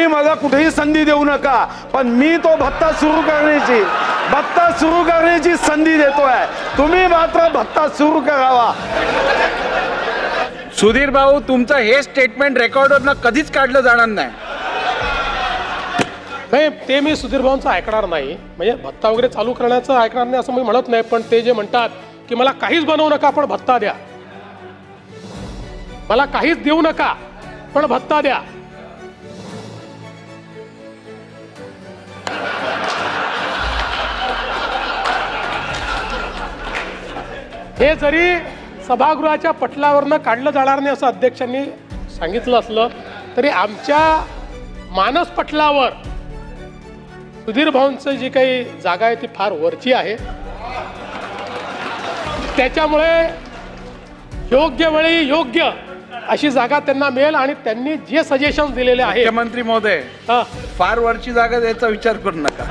तुम्ही मला कुठेही संधी देऊ नका पण मी तो भत्ता सुरू करण्याची भत्ता सुरू करण्याची संधी देतोय. तुम्ही मात्र भत्ता सुरू करावा. सुधीर भाऊ तुमचं हे स्टेटमेंट रेकॉर्डवरनं कधीच काढलं जाणार नाही. नाही ते मी सुधीर भाऊंचं ऐकणार नाही. म्हणजे भत्ता वगैरे चालू करण्याचं ऐकणार नाही असं मी म्हणत नाही पण ते जे म्हणतात की मला काहीच बनवू नका पण भत्ता द्या. मला काहीच देऊ नका पण भत्ता द्या. हे जरी सभागृहाच्या पटलावरनं काढलं जाणार नाही असं अध्यक्षांनी सांगितलं असलं तरी आमच्या मानस पटलावर सुधीर भाऊंचं जी काही जागा आहे ती फार वरची आहे. त्याच्यामुळे योग्य वेळी योग्य अशी जागा त्यांना मिळेल आणि त्यांनी जे सजेशन दिलेले आहे मुख्यमंत्री महोदय फार वरची जागा द्यायचा विचार करू नका.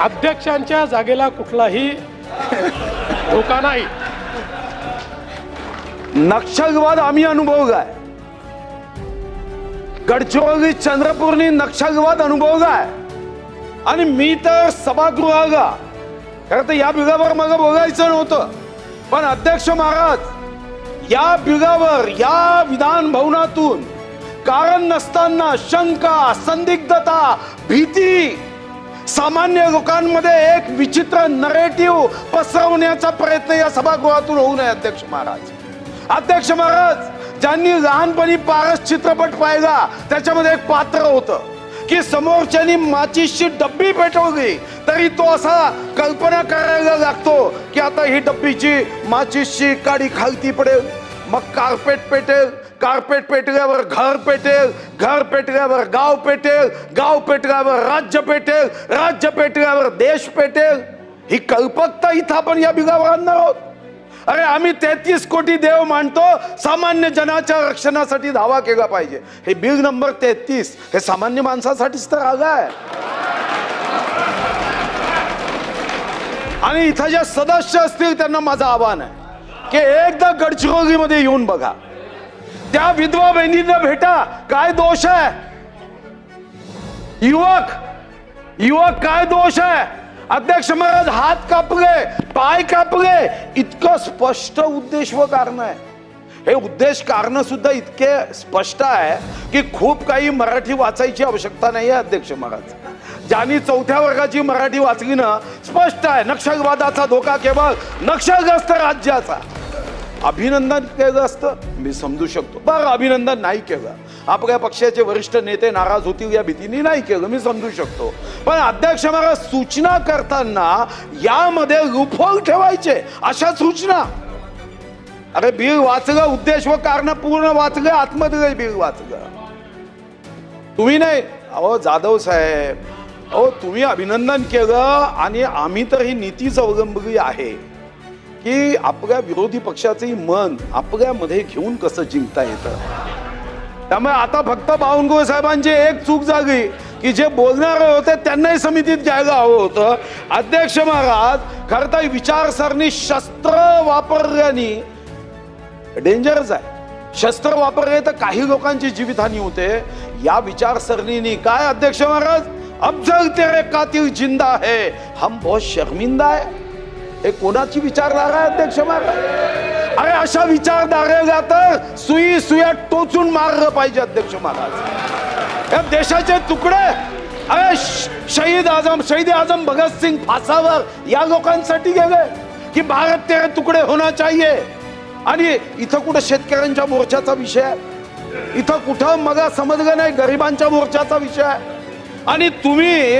अध्यक्षांच्या जागेला कुठलाही धोका नाही. नक्षलवाद आम्ही अनुभवलाय गडचिरोली चंद्रपूरनी नक्षलवाद अनुभवलाय आणि मी तर सभागृहाला खरं तर या बिगावर मला बोलायचं नव्हतं. पण अध्यक्ष महाराज या बिगावर या विधान भवनातून कारण नसताना शंका संदिग्धता भीती सामान्य लोकांमध्ये एक विचित्र नरेटिव्ह पसरवण्याचा प्रयत्न या सभागृहातून होऊ नये अध्यक्ष महाराज. अध्यक्ष महाराज ज्यांनी लहानपणी पारस चित्रपट पाहिला त्याच्यामध्ये एक पात्र होतं की समोरच्यानी माचीसची डब्बी पेटवली तरी तो असा कल्पना करायला लागतो की आता ही डब्बीची माचीसची काडी खालती पडेल. मग कार्पेट पेटेल कार्पेट पेटल्यावर घर पेटेल घर पेटल्यावर गाव पेटेल गाव पेटल्यावर राज्य पेटेल राज्य पेटल्यावर देश पेटेल. ही कल्पकता इथं आपण या बिगावर आणणार आहोत. अरे आम्ही तेहतीस कोटी देव मानतो सामान्य जनाच्या रक्षणासाठी धावा केला पाहिजे. हे बिल नंबर तेहतीस हे सामान्य माणसासाठीच तर आलं आहे. आणि इथं ज्या सदस्य असतील त्यांना माझं आव्हान आहे. की एकदा गडचिरोलीमध्ये येऊन बघा. त्या विधवा बहिणींना भेटा. काय दोष आहे? युवक युवक काय दोष आहे? अध्यक्ष महाराज हात कापले पाय कापले. इतकं स्पष्ट उद्देश व कारण आहे. हे उद्देश कारण सुद्धा इतके स्पष्ट आहे की खूप काही मराठी वाचायची आवश्यकता नाही आहे अध्यक्ष महाराज. ज्यांनी चौथ्या वर्गाची मराठी वाचली ना स्पष्ट आहे. नक्षलवादाचा धोका केवळ नक्षलग्रस्त राज्याचा. अभिनंदन केलं असतं मी समजू शकतो. बरं अभिनंदन नाही केलं. आपल्या पक्षाचे वरिष्ठ नेते नाराज होतील या भीतीने नाही केलं मी समजू शकतो. पण अध्यक्ष महाराज सूचना करताना यामध्ये लुफोल ठेवायचे अशा सूचना. अरे बिल वाचलं उद्देश व कारण पूर्ण वाचलं आतमधलं बिल वाचलं. तुम्ही नाही. अहो जाधव साहेब. अहो तुम्ही अभिनंदन केलं आणि आम्ही तर ही नीतीच अवलंबली आहे. की आपल्या विरोधी पक्षाचंही मन आपल्यामध्ये घेऊन कसं जिंकता येतं? त्यामुळे आता फक्त बावनकुळे साहेबांची एक चूक झाली की जे बोलणारे होते त्यांनाही समितीत घ्यायला हवं होतं. अध्यक्ष महाराज खरं तर विचारसरणी शस्त्र वापरल्याने डेंजरच आहे. शस्त्र वापरले तर काही लोकांची जीवितहानी होते. या विचारसरणीने काय अध्यक्ष महाराज? अफजल तेरे कातिल जिंदा है हम बहुत शर्मिंदा है हे कोणाची विचारधारा आहे अध्यक्ष महाराज अरे अशा विचारधारेला तर सुई सुया टोचून मारलं पाहिजे अध्यक्ष महाराज. या देशाचे तुकडे. अरे श- शहीद आजम शहीद आजम भगतसिंग फासावर या लोकांसाठी गेले की भारत तेरे तुकडे होना चाहिए. आणि इथं कुठं शेतकऱ्यांच्या मोर्चाचा विषय आहे? इथं कुठं मग समजलं नाही गरिबांच्या मोर्चाचा विषय आहे? आणि तुम्ही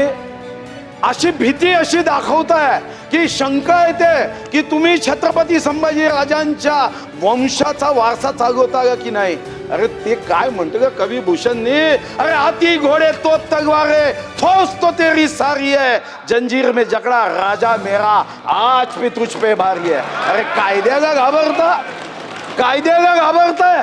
अशी भीती अशी दाखवताय की शंका येते की तुम्ही छत्रपती संभाजी राजांच्या वंशाचा वारसा चालवता का की नाही? अरे ते काय म्हणतो का कवी भूषणनी अरे हाती घोडे तो तलवारे ठोस तो तेरी सारी आहे जंजीर में जकड़ा राजा मेरा आज मी तुझ पे भारी आहे अरे कायद्याला घाबरता? कायद्याला घाबरताय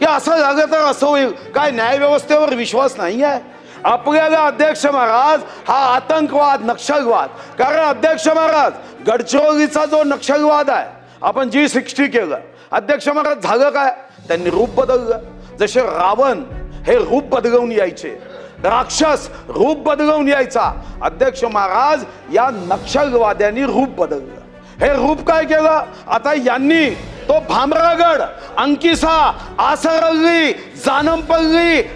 की असं झालं तर असं होईल. काय न्यायव्यवस्थेवर विश्वास नाही आहे? आपल्याला अध्यक्ष महाराज हा आतंकवाद नक्षलवाद. कारण अध्यक्ष महाराज गडचिरोलीचा जो नक्षलवाद आहे आपण जी सिक्स्टी केलं अध्यक्ष महाराज झालं काय? त्यांनी रूप बदललं. जसे रावण हे रूप बदलवून यायचे राक्षस रूप बदलवून यायचा अध्यक्ष महाराज या नक्षलवाद्यांनी रूप बदललं. हे रूप काय केलं? आता यांनी तो भामरागड अंकिसा आसरल्ली जानमपल्ली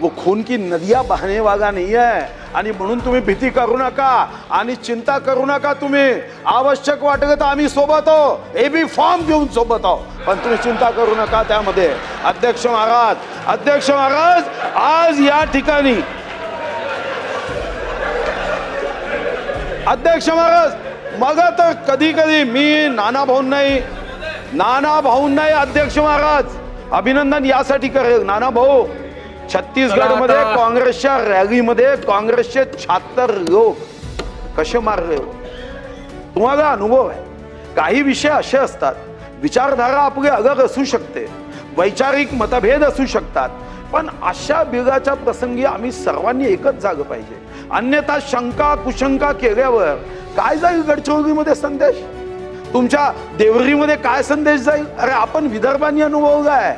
वो खून की नदिया बहने वाला नहीं है। आणि म्हणून तुम्ही भीती करू नका आणि चिंता करू नका तुम्ही। आवश्यक वाटलं तर आम्ही सोबत आहो ए बी फॉर्म घेऊन सोबत आहो पण तुम्ही चिंता करू नका त्यामध्ये। अध्यक्ष महाराज अध्यक्ष महाराज आज या ठिकाणी। अध्यक्ष महाराज मग तर कधी कधी मी नाना भाऊ नाही नाना भाऊ नाही अध्यक्ष महाराज। अभिनंदन यासाठी करेल नाना भाऊ। छत्तीसगडमध्ये चला आता. काँग्रेसच्या रॅलीमध्ये काँग्रेसचे शहात्तर लोक कसे मारले? हो तुम्हाला अनुभव आहे. काही विषय असे असतात विचारधारा आपली अलग असू शकते वैचारिक मतभेद असू शकतात पण अशा बिगाच्या प्रसंगी आम्ही सर्वांनी एकच झालं पाहिजे. अन्यथा शंका कुशंका केल्यावर काय जाईल गडचिरोलीमध्ये संदेश? तुमच्या देवरीमध्ये काय संदेश जाईल? अरे आपण विदर्भानी अनुभवलाय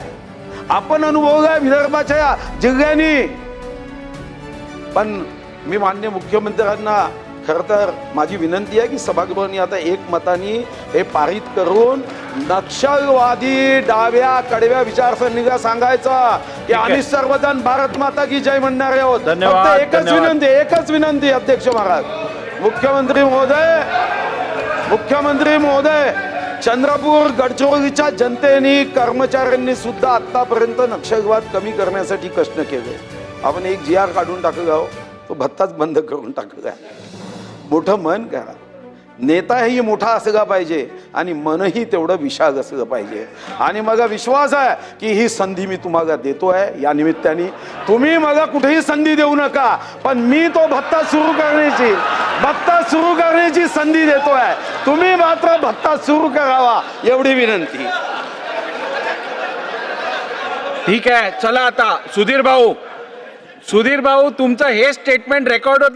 आपण अनुभवलाय विदर्भाच्या या जिल्ह्यांनी. पण मी मान्य मुख्यमंत्र्यांना खर तर माझी विनंती आहे की सभागृहाने आता एक मताने हे पारित करून नक्षलवादी डाव्या कडव्या विचारसरणीला सांगायचं की आम्ही सर्वजण भारत माता की जय म्हणणारे आहोत. फक्त एकच. विनंती एकच विनंती अध्यक्ष महाराज. मुख्यमंत्री महोदय मुख्यमंत्री महोदय चंद्रपूर गडचिरोलीच्या जनतेने कर्मचाऱ्यांनी सुद्धा आतापर्यंत नक्षलवाद कमी करण्यासाठी कष्ट केले. आपण एक जी आर काढून टाकलं हो. तो भत्ताच बंद करून टाकला मोठं मन करा. नेताही मोठा असला पाहिजे आणि मनही तेवढं विशाल असलं पाहिजे. आणि मला विश्वास आहे की ही संधी मी तुम्हाला देतोय. या निमित्ताने तुम्ही मला कुठेही संधी देऊ नका पण मी तो भत्ता सुरू करण्याची भत्ता सुरू करण्याची संधी देतोय. तुम्ही मात्र भत्ता सुरू करावा एवढी विनंती. ठीक आहे चला आता. सुधीर भाऊ. सुधीर भाऊ तुमचं हे स्टेटमेंट रेकॉर्ड होत.